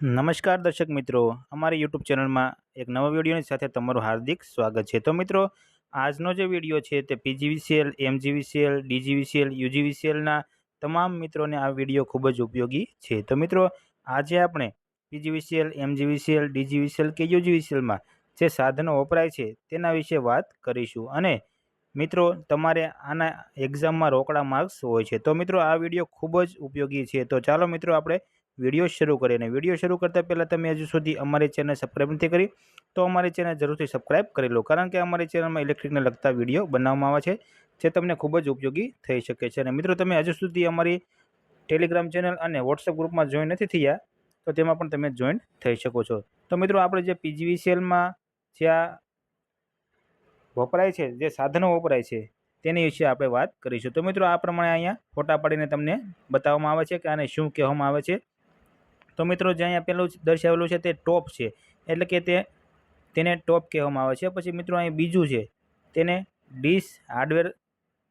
નમસ્કાર દર્શક મિત્રો, અમારી યુટ્યુબ ચેનલમાં એક નવા વિડીયોની સાથે તમારું હાર્દિક સ્વાગત છે. તો મિત્રો, આજનો જે વીડિયો છે તે પીજીવીસીએલ એમજીવીસીએલ ડીજીવીસીએલ યુજીવીસીએલના તમામ મિત્રોને આ વીડિયો ખૂબ જ ઉપયોગી છે. તો મિત્રો, આજે આપણે પીજીવીસીએલ એમજીવીસીએલ ડીજીવીસીએલ કે યુજીવીસીએલમાં જે સાધનો વપરાય છે તેના વિશે વાત કરીશું. અને મિત્રો, તમારે આના એક્ઝામમાં રોકડા માર્ક્સ હોય છે. તો મિત્રો, આ વીડિયો ખૂબ જ ઉપયોગી છે. તો ચાલો મિત્રો, આપણે વીડિયો શરૂ કરીએ અને વીડિયો શરૂ કરતાં પહેલાં તમે હજુ સુધી અમારી ચેનલ સબસ્ક્રાઈબ નથી કરી, તો અમારી ચેનલ જરૂરથી સબસ્ક્રાઈબ કરી લો. કારણ કે અમારી ચેનલમાં ઇલેક્ટ્રિકને લગતા વીડિયો બનાવવામાં આવે છે, જે તમને ખૂબ જ ઉપયોગી થઈ શકે છે. અને મિત્રો, તમે હજુ સુધી અમારી ટેલિગ્રામ ચેનલ અને વોટ્સઅપ ગ્રુપમાં જોઈન નથી થયા, તો તેમાં પણ તમે જોઈન થઈ શકો છો. તો મિત્રો, આપણે જે પીજીવીસીએલમાં જ્યાં વપરાય છે, જે સાધનો વપરાય છે, તેની વિશે આપણે વાત કરીશું. તો મિત્રો, આ પ્રમાણે અહીંયા ફોટા પાડીને તમને બતાવવામાં આવે છે કે આને શું કહેવામાં આવે છે તો મિત્રો જે અહીંયા પહેલું દર્શાવેલું છે તે ટોપ છે. એટલે કે તે તેને ટોપ કહેવામાં આવે છે. પછી મિત્રો અહીં બીજું છે, તેને ડીશ હાર્ડવેર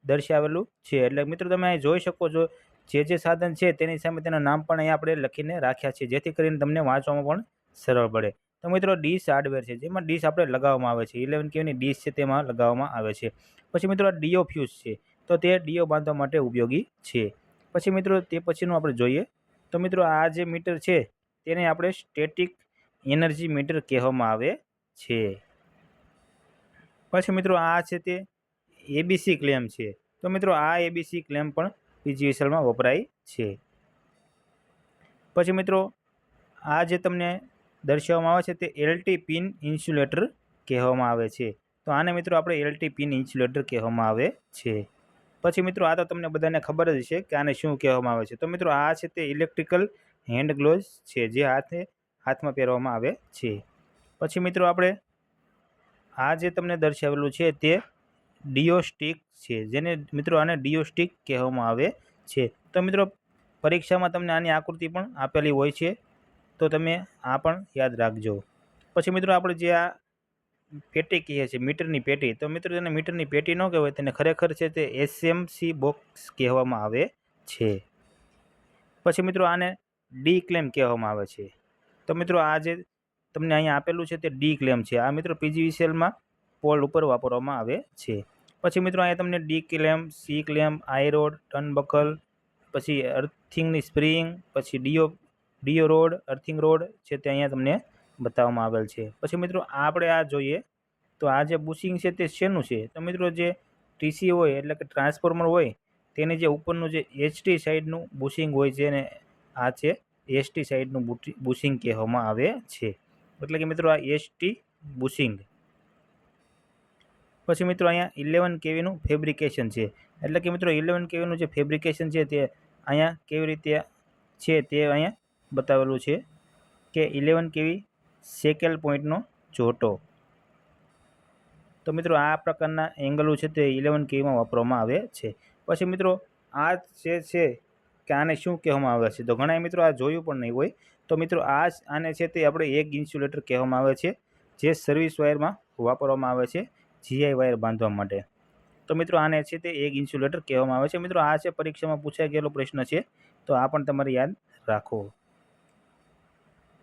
દર્શાવેલું છે. એટલે મિત્રો તમે અહીં જોઈ શકો છો, જે જે સાધન છે તેની સામે તેનું નામ પણ અહીં આપણે લખીને રાખ્યા છે, જેથી કરીને તમને વાંચવામાં પણ સરળ પડે. તો મિત્રો ડીશ હાર્ડવેર છે, જેમાં ડીશ આપણે લગાવવામાં આવે છે. ઇલેવન કેવીની ડીશ છે તેમાં લગાવવામાં આવે છે. પછી મિત્રો ડીઓ ફ્યુઝ છે, તો તે ડીઓ બાંધવા માટે ઉપયોગી છે. પછી મિત્રો તે પછીનું આપણે જોઈએ તો મિત્રો આ જે મીટર છે, તેને આપણે સ્ટેટિક એનર્જી મીટર કહેવામાં આવે છે. પછી મિત્રો આ છે તે એબીસી ક્લેમ છે. તો મિત્રો આ એબીસી ક્લેમ પણ પીજીવીસલમાં વપરાય છે. પછી મિત્રો આ જે તમને દર્શાવવામાં આવે છે તે એલટી પિન ઇન્સ્યુલેટર કહેવામાં આવે છે. તો આને મિત્રો આપણે એલટી પિન ઇન્સ્યુલેટર કહેવામાં આવે છે. પછી મિત્રો આ તો તમને બધાને ખબર જ છે કે આને શું કહેવામાં આવે છે. તો મિત્રો આ છે તે ઇલેક્ટ્રિકલ હેન્ડ ગ્લોવ્સ છે, જે હાથે, હાથમાં પહેરવામાં આવે છે. પછી મિત્રો આપણે આ જે તમને દર્શાવેલું છે તે ડીઓ છે, જેને મિત્રો આને ડીઓ સ્ટિક કહેવામાં આવે છે. તો મિત્રો પરીક્ષામાં તમને આની આકૃતિ પણ આપેલી હોય છે, તો તમે આ પણ યાદ રાખજો. પછી મિત્રો આપણે જે આ પેટી કહીએ છીએ મીટરની પેટી. તો મિત્રો, તેને મીટરની પેટી ન કહેવાય, તેને ખરેખર છે તે એસએમસી બોક્સ કહેવામાં આવે છે. પછી મિત્રો, આને ડી ક્લેમ કહેવામાં આવે છે. તો મિત્રો, આ જે તમને અહીંયા આપેલું છે તે ડી ક્લેમ છે. આ મિત્રો પીજીવીસીએલમાં પોલ ઉપર વાપરવામાં આવે છે. પછી મિત્રો, અહીંયા તમને D clamp C clamp eye rod turnbuckle પછી અર્થિંગની સ્પ્રિંગ, પછી D O D O rod, earthing rod છે તે અહીંયા તમને બતાવવામાં આવેલ છે. પછી મિત્રો આપણે આ જોઈએ તો આ જે બુશિંગ છે તે શેનું છે? તો મિત્રો જે ટીસી હોય એટલે કે ટ્રાન્સફોર્મર હોય, તેની જે ઉપરનું જે એચટી સાઈડનું બુશિંગ હોય છે ને આ છે એસટી સાઈડનું બુશિંગ કહેવામાં આવે છે. એટલે કે મિત્રો આ એસટી બુશિંગ પછી મિત્રો અહીંયા ઇલેવન કેવીનું ફેબ્રિકેશન છે. એટલે કે મિત્રો ઇલેવન કેવીનું જે ફેબ્રિકેશન છે તે અહીંયા કેવી રીતે છે તે અહીંયા બતાવેલું છે કે ઇલેવન કેવી સેકેલ પોઈન્ટનો જોટો તો મિત્રો આ પ્રકારના એંગલો છે તે ઇલેવન કેમાં વાપરવામાં આવે છે. પછી મિત્રો આ જે છે કે આને શું કહેવામાં આવે છે? તો ઘણા મિત્રો આ જોયું પણ નહીં હોય. તો મિત્રો આ આને છે તે આપણે એક ઇન્સ્યુલેટર કહેવામાં આવે છે, જે સર્વિસ વાયરમાં વાપરવામાં આવે છે, જીઆઈ વાયર બાંધવા માટે. તો મિત્રો આને છે તે એક ઇન્સ્યુલેટર કહેવામાં આવે છે. મિત્રો આ છે પરીક્ષામાં પૂછાઈ ગયેલો પ્રશ્ન છે, તો આ પણ તમારે યાદ રાખો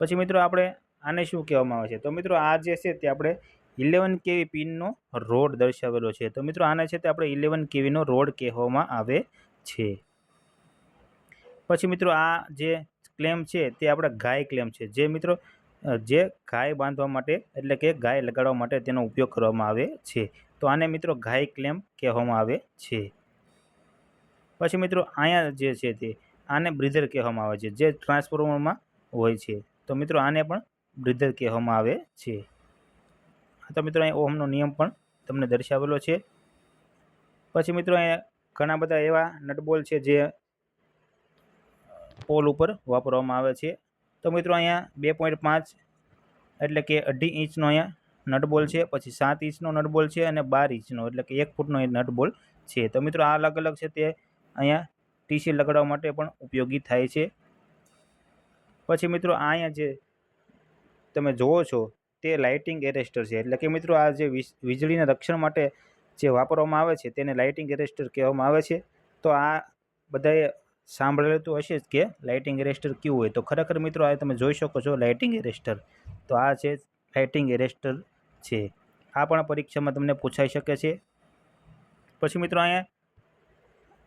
પછી મિત્રો આપણે આને શું કહેવામાં આવે છે? તો મિત્રો આ જે છે તે આપણે ઇલેવન કેવી પિનનો રોડ દર્શાવેલો છે. તો મિત્રો આને છે તે આપણે ઇલેવન કેવીનો રોડ કહેવામાં આવે છે. પછી મિત્રો આ જે ક્લેમ છે તે આપણે ગાય ક્લેમ છે. જે મિત્રો, જે ગાય બાંધવા માટે એટલે કે ગાય લગાડવા માટે તેનો ઉપયોગ કરવામાં આવે છે. તો આને મિત્રો ગાય ક્લેમ કહેવામાં આવે છે. પછી મિત્રો અહીંયા જે છે તે, આને બ્રિધર કહેવામાં આવે છે. જે ટ્રાન્સફોર્મરમાં હોય છે. તો મિત્રો આને પણ બ્રિધર કહેવામાં આવે છે. તો મિત્રો અહીં ઓહમનો નિયમ પણ તમને દર્શાવેલો છે. પછી મિત્રો અહીંયા ઘણા બધા એવા નટબોલ છે જે પોલ ઉપર વાપરવામાં આવે છે. તો મિત્રો અહીંયા બે પોઈન્ટ પાંચ એટલે કે અઢી ઇંચનો અહીંયા નટબોલ છે, પછી સાત ઇંચનો નટબોલ છે અને બાર ઇંચનો એટલે કે એક ફૂટનો એ નટબોલ છે. તો મિત્રો આ અલગ અલગ છે તે અહીંયા ટીસી લગાડવા માટે પણ ઉપયોગી થાય છે. પછી મિત્રો આ અહીંયા જે તમે જુઓ છો, તે લાઇટિંગ એરેસ્ટર છે. એટલે કે મિત્રો આ જે વીજળીના રક્ષણ માટે જે વાપરવામાં આવે છે, તેને લાઇટિંગ એરેસ્ટર કહેવામાં આવે છે. તો આ બધાએ સાંભળેલું હશે જ કે લાઇટિંગ એરેસ્ટર કયું હોય. તો ખરેખર મિત્રો આ તમે જોઈ શકો છો લાઇટિંગ એરેસ્ટર. તો આ છે લાઇટિંગ એરેસ્ટર છે. આ પણ પરીક્ષામાં તમને પૂછાઈ શકે છે. પછી મિત્રો અહીંયા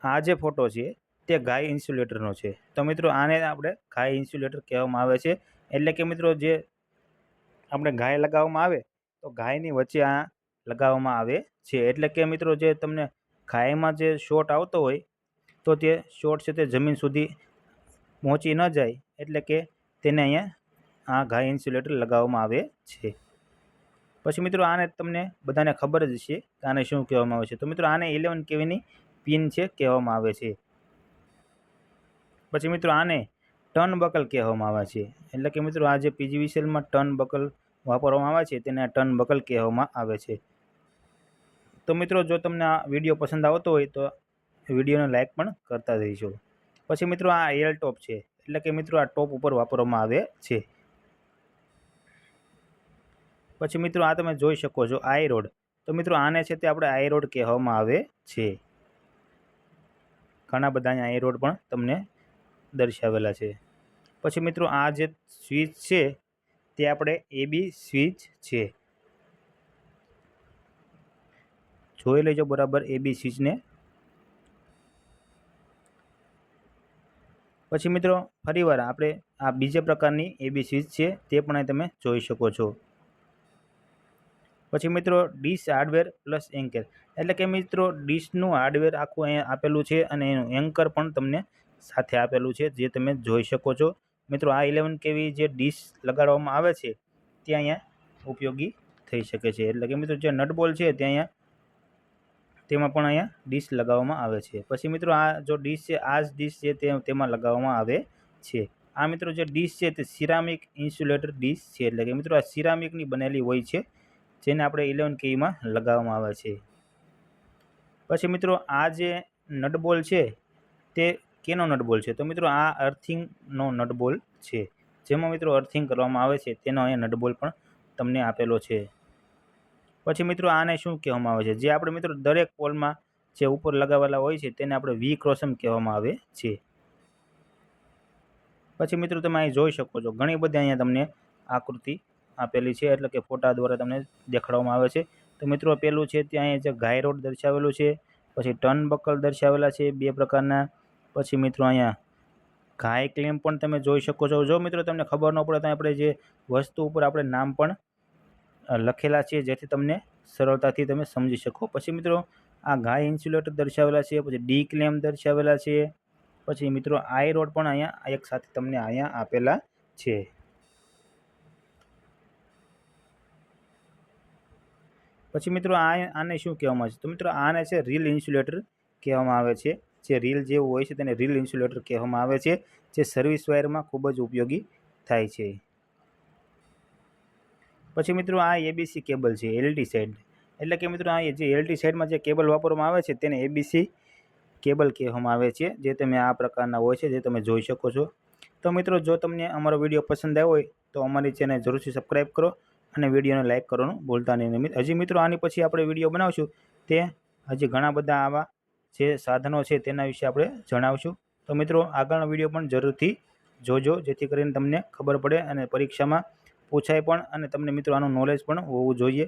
આ જે ફોટો છે, તે ગાય ઇન્સ્યુલેટરનો છે. તો મિત્રો આને આપણે ગાય ઇન્સ્યુલેટર કહેવામાં આવે છે. એટલે કે મિત્રો જે આપણે ગાય લગાવવામાં આવે, તો ગાયની વચ્ચે આ લગાવવામાં આવે છે. એટલે કે મિત્રો જે તમને ગાયમાં જે શોટ આવતો હોય, તો તે શોટ છે તે જમીન સુધી પહોંચી ન જાય. એટલે કે તેને અહીંયા આ ગાય ઇન્સ્યુલેટર લગાવવામાં આવે છે. પછી મિત્રો આને તમને બધાને ખબર જ છે કે આને શું કહેવામાં આવે છે. તો મિત્રો આને ઇલેવન કેવીની પિન છે કહેવામાં આવે છે. પછી મિત્રો આને ટર્ન બકલ કહેવામાં આવે છે. એટલે કે મિત્રો, આ જે પીજીવીસીએલમાં ટર્ન બકલ વાપરવામાં આવે છે, તેને ટર્ન બકલ કહેવામાં આવે છે. તો મિત્રો, જો તમને આ વીડિયો પસંદ આવતો હોય, તો વિડીયોને લાઇક પણ કરતા રહીશો પછી મિત્રો, આ એલ ટોપ છે. એટલે કે મિત્રો, આ ટોપ ઉપર વાપરવામાં આવે છે. પછી મિત્રો, આ તમે જોઈ શકો છો, આઈ રોડ. તો મિત્રો, આને છે તે આપણે આઈ રોડ કહેવામાં આવે છે. ઘણા બધા આઈ રોડ પણ તમને દર્શાવેલા છે. પછી મિત્રો આ જે સ્વિચ છે, તે આપણે એબી સ્વિચ છે. જોઈ લેજો બરાબર એબી સ્વિચને. પછી મિત્રો ફરીવાર આપણે આ બીજા પ્રકારની એબી સ્વિચ છે, તે પણ તમે જોઈ શકો છો. પછી મિત્રો ડીશ હાર્ડવેર પ્લસ એન્કર. એટલે કે મિત્રો ડીશનું હાર્ડવેર આખું અહીંયા આપેલું છે અને એનું એન્કર પણ તમને સાથે આપેલું છે, જે તમે જોઈ શકો છો. મિત્રો, આ ઇલેવન કેવી જે ડીશ લગાડવામાં આવે છે, તે અહીંયા ઉપયોગી થઈ શકે છે. એટલે કે મિત્રો, જે નટબોલ છે, તે અહીંયા, તેમાં પણ અહીંયા ડીશ લગાવવામાં આવે છે. પછી મિત્રો, આ જો ડીશ છે, આ જ ડીશ છે તેમાં લગાવવામાં આવે છે. આ મિત્રો, જે ડીશ છે, તે સિરામિક ઇન્સ્યુલેટર ડીશ છે. એટલે કે મિત્રો, આ સિરામિકની બનેલી હોય છે, જેને આપણે ઇલેવન કેવીમાં લગાવવામાં આવે છે. પછી મિત્રો, આ જે નટબોલ છે, તે કેનો નટબોલ છે? તો મિત્રો આ અર્થિંગનો નટબોલ છે. જેમાં મિત્રો અર્થિંગ કરવામાં આવે છે, તેનો અહીંયા નટબોલ પણ તમને આપેલો છે. પછી મિત્રો આને શું કહેવામાં આવે છે? જે આપણે મિત્રો દરેક પોલમાં જે ઉપર લગાવેલા હોય છે, તેને આપણે વી ક્રોસમ કહેવામાં આવે છે. પછી મિત્રો તમે અહીં જોઈ શકો છો, ઘણી બધી અહીંયા તમને આકૃતિ આપેલી છે, એટલે કે ફોટા દ્વારા તમને દેખાડવામાં આવે છે. તો મિત્રો પેલું છે ત્યાં અહીંયા જે ગાય રોડ દર્શાવેલું છે, પછી ટર્ન બકલ દર્શાવેલા છે, બે પ્રકારના પછી મિત્રો અહીંયા ગાય ક્લેમ પણ તમે જોઈ શકો છો. જો મિત્રો તમને ખબર ન પડે તો આપણે જે વસ્તુ ઉપર આપણે નામ પણ લખેલા છે જેથી તમને સરળતાથી તમે સમજી શકો. પછી મિત્રો આ ગાય ઇન્સ્યુલેટર દર્શાવેલા છે, પછી ડી ક્લેમ દર્શાવેલા છે, પછી મિત્રો આઈ રોડ પણ અહીંયા એક સાથે તમને અહીંયા આપેલા છે. પછી મિત્રો આ આને શું કહેવામાં આવે છે? તો મિત્રો આને છે રીલ ઇન્સ્યુલેટર કહેવામાં આવે છે. જે રીલ જેવું હોય છે તેને રીલ ઇન્સ્યુલેટર કહેવામાં આવે છે, જે સર્વિસ વાયરમાં ખૂબ જ ઉપયોગી થાય છે. પછી મિત્રો આ એબીસી કેબલ છે એલટી સાઇડ એટલે કે મિત્રો આ જે એલટી સાઇડમાં જે કેબલ વાપરવામાં આવે છે તેને એબીસી કેબલ કહેવામાં આવે છે, જે તમે આ પ્રકારના હોય છે, જે તમે જોઈ શકો છો. તો મિત્રો જો તમને અમારો વીડિયો પસંદ આવ્યો હોય, તો અમારી ચેનલ જરૂરથી સબસ્ક્રાઈબ કરો અને વિડીયોને લાઇક કરવાનું ભૂલતા નહીં. હજી મિત્રો આની પછી આપણે વીડિયો બનાવશું, તે હજી ઘણા બધા આવા જે સાધનો છે તેના વિશે આપણે જણાવશું. તો મિત્રો, આગળનો વીડિયો પણ જરૂરથી જોજો, જેથી કરીને તમને ખબર પડે અને પરીક્ષામાં પૂછાય પણ અને તમને મિત્રો આનું નોલેજ પણ હોવું જોઈએ.